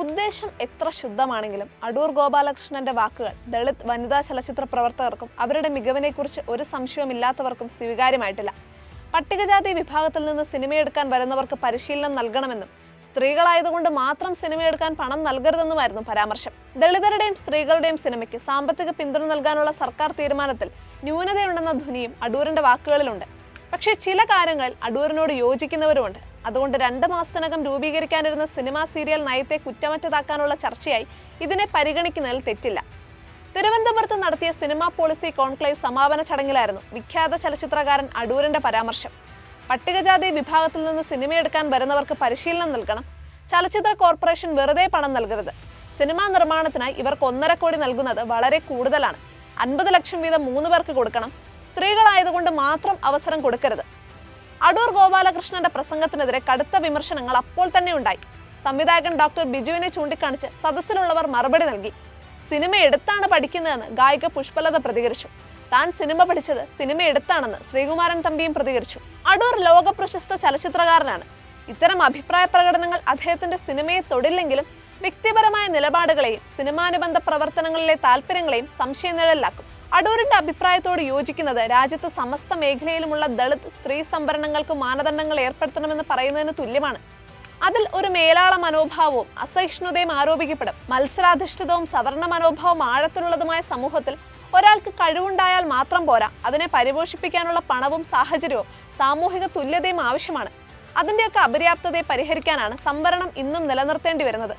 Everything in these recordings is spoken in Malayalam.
ഉദ്ദേശം എത്ര ശുദ്ധമാണെങ്കിലും അടൂർ ഗോപാലകൃഷ്ണന്റെ വാക്കുകൾ ദളിത് വനിതാ ചലച്ചിത്ര പ്രവർത്തകർക്കും അവരുടെ മികവിനെക്കുറിച്ച് ഒരു സംശയവുമില്ലാത്തവർക്കും സ്വീകാര്യമായിട്ടില്ല. പട്ടികജാതി വിഭാഗത്തിൽ നിന്ന് സിനിമയെടുക്കാൻ വരുന്നവർക്ക് പരിശീലനം നൽകണമെന്നും സ്ത്രീകളായതുകൊണ്ട് മാത്രം സിനിമയെടുക്കാൻ പണം നൽകരുതെന്നുമായിരുന്നു പരാമർശം. ദളിതരുടെയും സ്ത്രീകളുടെയും സിനിമയ്ക്ക് സാമ്പത്തിക പിന്തുണ നൽകാനുള്ള സർക്കാർ തീരുമാനത്തിൽ ന്യൂനതയുണ്ടെന്ന ധ്വനിയും അടൂരിന്റെ വാക്കുകളിലുണ്ട്. പക്ഷേ ചില കാര്യങ്ങളിൽ അടൂരിനോട് യോജിക്കുന്നവരുമുണ്ട്. അതുകൊണ്ട് രണ്ട് മാസത്തിനകം രൂപീകരിക്കാനിരുന്ന സിനിമാ സീരിയൽ നയത്തെ കുറ്റമറ്റതാക്കാനുള്ള ചർച്ചയായി ഇതിനെ പരിഗണിക്കുന്നതിൽ തെറ്റില്ല. തിരുവനന്തപുരത്ത് നടത്തിയ സിനിമാ പോളിസി കോൺക്ലേവ് സമാപന ചടങ്ങിലായിരുന്നു വിഖ്യാത ചലച്ചിത്രകാരൻ അടൂരിന്റെ പരാമർശം. പട്ടികജാതി വിഭാഗത്തിൽ നിന്ന് സിനിമയെടുക്കാൻ വരുന്നവർക്ക് പരിശീലനം നൽകണം. ചലച്ചിത്ര കോർപ്പറേഷൻ വെറുതെ പണം നൽകരുത്. സിനിമാ നിർമ്മാണത്തിനായി ഇവർക്ക് ഒന്നര കോടി നൽകുന്നത് വളരെ കൂടുതലാണ്. അൻപത് ലക്ഷം വീതം മൂന്ന് പേർക്ക് കൊടുക്കണം. സ്ത്രീകളായതുകൊണ്ട് മാത്രം അവസരം കൊടുക്കരുത്. അടൂർ ഗോപാലകൃഷ്ണന്റെ പ്രസംഗത്തിനെതിരെ കടുത്ത വിമർശനങ്ങൾ അപ്പോൾ തന്നെ ഉണ്ടായി. സംവിധായകൻ ഡോക്ടർ ബിജുവിനെ ചൂണ്ടിക്കാണിച്ച് സദസ്സിലുള്ളവർ മറുപടി നൽകി. സിനിമ എടുത്താണ് പഠിക്കുന്നതെന്ന് ഗായിക പുഷ്പലത പ്രതികരിച്ചു. താൻ സിനിമ പഠിച്ചത് സിനിമ എടുത്താണെന്ന് ശ്രീകുമാരൻ തമ്പിയും പ്രതികരിച്ചു. അടൂർ ലോക പ്രശസ്ത ചലച്ചിത്രകാരനാണ്. ഇത്തരം അഭിപ്രായ പ്രകടനങ്ങൾ അദ്ദേഹത്തിന്റെ സിനിമയെ തൊടില്ലെങ്കിലും വ്യക്തിപരമായ നിലപാടുകളെയും സിനിമാനുബന്ധ പ്രവർത്തനങ്ങളിലെ താല്പര്യങ്ങളെയും സംശയനിഴലിലാക്കും. അടൂരിന്റെ അഭിപ്രായത്തോട് യോജിക്കുന്നത് രാജ്യത്ത് സമസ്ത മേഖലയിലുമുള്ള ദളിത് സ്ത്രീ സംവരണങ്ങൾക്ക് മാനദണ്ഡങ്ങൾ ഏർപ്പെടുത്തണമെന്ന് പറയുന്നതിന് തുല്യമാണ്. അതിൽ ഒരു മേലാള മനോഭാവവും അസഹിഷ്ണുതയും ആരോപിക്കപ്പെടും. മത്സരാധിഷ്ഠിതവും സവർണ മനോഭാവം ആഴത്തിലുള്ളതുമായ സമൂഹത്തിൽ ഒരാൾക്ക് കഴിവുണ്ടായാൽ മാത്രം പോരാ. അതിനെ പരിപോഷിപ്പിക്കാനുള്ള പണവും സാഹചര്യവും സാമൂഹിക തുല്യതയും ആവശ്യമാണ്. അതിന്റെയൊക്കെ അപര്യാപ്തതയെ പരിഹരിക്കാനാണ് സംവരണം ഇന്നും നിലനിർത്തേണ്ടി വരുന്നത്.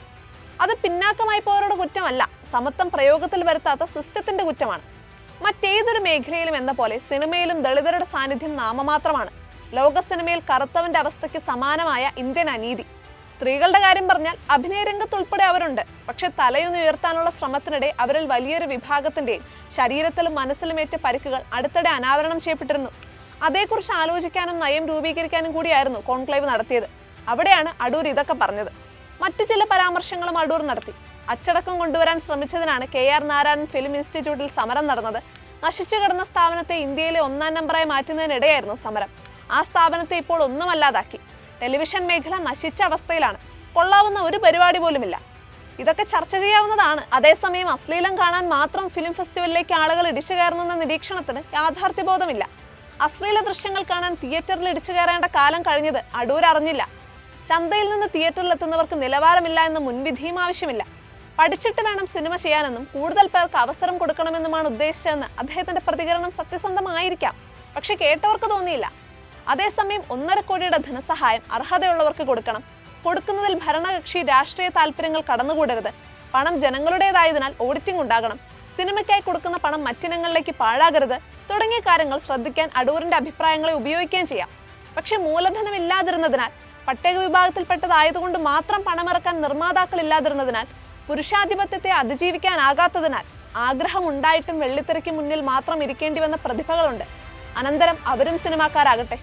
അത് പിന്നാക്കമായി പോയവരുടെ കുറ്റമല്ല. സമത്വം പ്രയോഗത്തിൽ വരുത്താത്ത സിസ്റ്റത്തിന്റെ കുറ്റമാണ്. മറ്റേതൊരു മേഖലയിലും എന്ന പോലെ സിനിമയിലും ദളിതരുടെ സാന്നിധ്യം നാമമാത്രമാണ്. ലോക സിനിമയിൽ കറുത്തവന്റെ അവസ്ഥയ്ക്ക് സമാനമായ ഇന്ത്യൻ അനീതി. സ്ത്രീകളുടെ കാര്യം പറഞ്ഞാൽ അഭിനയ രംഗത്ത് ഉൾപ്പെടെ അവരുണ്ട്. പക്ഷെ തലയൊന്ന് ഉയർത്താനുള്ള ശ്രമത്തിനിടെ അവരിൽ വലിയൊരു വിഭാഗത്തിന്റെ ശരീരത്തിലും മനസ്സിലും ഏറ്റ പരിക്കുകൾ അടുത്തിടെ അനാവരണം ചെയ്യപ്പെട്ടിരുന്നു. അതേക്കുറിച്ച് ആലോചിക്കാനും നയം രൂപീകരിക്കാനും കൂടിയായിരുന്നു കോൺക്ലേവ് നടത്തിയത്. അവിടെയാണ് അടൂർ ഇതൊക്കെ പറഞ്ഞത്. മറ്റു ചില പരാമർശങ്ങളും അടൂർ നടത്തി. അച്ചടക്കം കൊണ്ടുവരാൻ ശ്രമിച്ചതിനാണ് കെ ആർ നാരായണൻ ഫിലിം ഇൻസ്റ്റിറ്റ്യൂട്ടിൽ സമരം നടന്നത്. നശിച്ചു കിടന്ന സ്ഥാപനത്തെ ഇന്ത്യയിലെ ഒന്നാം നമ്പറായി മാറ്റുന്നതിനിടെയായിരുന്നു സമരം. ആ സ്ഥാപനത്തെ ഇപ്പോൾ ഒന്നുമല്ലാതാക്കി. ടെലിവിഷൻ മേഖല നശിച്ച അവസ്ഥയിലാണ്. കൊള്ളാവുന്ന ഒരു പരിപാടി പോലുമില്ല. ഇതൊക്കെ ചർച്ച ചെയ്യാവുന്നതാണ്. അതേസമയം അശ്ലീലം കാണാൻ മാത്രം ഫിലിം ഫെസ്റ്റിവലിലേക്ക് ആളുകൾ ഇടിച്ചു കയറുന്നെന്ന നിരീക്ഷണത്തിന് യാഥാർത്ഥ്യബോധമില്ല. അശ്ലീല ദൃശ്യങ്ങൾ കാണാൻ തിയേറ്ററിൽ ഇടിച്ചു കയറേണ്ട കാലം കഴിഞ്ഞത് അടൂരറിഞ്ഞില്ല. ചന്തയിൽ നിന്ന് തിയേറ്ററിൽ എത്തുന്നവർക്ക് നിലവാരമില്ല എന്ന മുൻവിധിയും ആവശ്യമില്ല. പഠിച്ചിട്ട് വേണം സിനിമ ചെയ്യാനെന്നും കൂടുതൽ പേർക്ക് അവസരം കൊടുക്കണമെന്നുമാണ് ഉദ്ദേശിച്ചതെന്ന് അദ്ദേഹത്തിന്റെ പ്രതികരണം സത്യസന്ധമായിരിക്കാം. പക്ഷെ കേട്ടവർക്ക് തോന്നിയില്ല. അതേസമയം ഒന്നര കോടിയുടെ ധനസഹായം അർഹതയുള്ളവർക്ക് കൊടുക്കണം. കൊടുക്കുന്നതിൽ ഭരണകക്ഷി രാഷ്ട്രീയ താല്പര്യങ്ങൾ കടന്നുകൂടരുത്. പണം ജനങ്ങളുടേതായതിനാൽ ഓഡിറ്റിംഗ് ഉണ്ടാകണം. സിനിമയ്ക്കായി കൊടുക്കുന്ന പണം മറ്റിനങ്ങളിലേക്ക് പാഴാകരുത്. തുടങ്ങിയ കാര്യങ്ങൾ ശ്രദ്ധിക്കാൻ അടൂരിന്റെ അഭിപ്രായങ്ങളെ ഉപയോഗിക്കുകയും ചെയ്യാം. പക്ഷെ മൂലധനമില്ലാതിരുന്നതിനാൽ പട്ടേക വിഭാഗത്തിൽപ്പെട്ടതായതുകൊണ്ട് മാത്രം പണമിറക്കാൻ നിർമ്മാതാക്കൾ ഇല്ലാതിരുന്നതിനാൽ പുരുഷാധിപത്യത്തെ അതിജീവിക്കാനാകാത്തതിനാൽ ആഗ്രഹമുണ്ടായിട്ടും വെള്ളിത്തിരയ്ക്ക് മുന്നിൽ മാത്രം ഇരിക്കേണ്ടി വന്ന പ്രതിഭകളുണ്ട്. അനന്തരം അവരും സിനിമാക്കാരാകട്ടെ.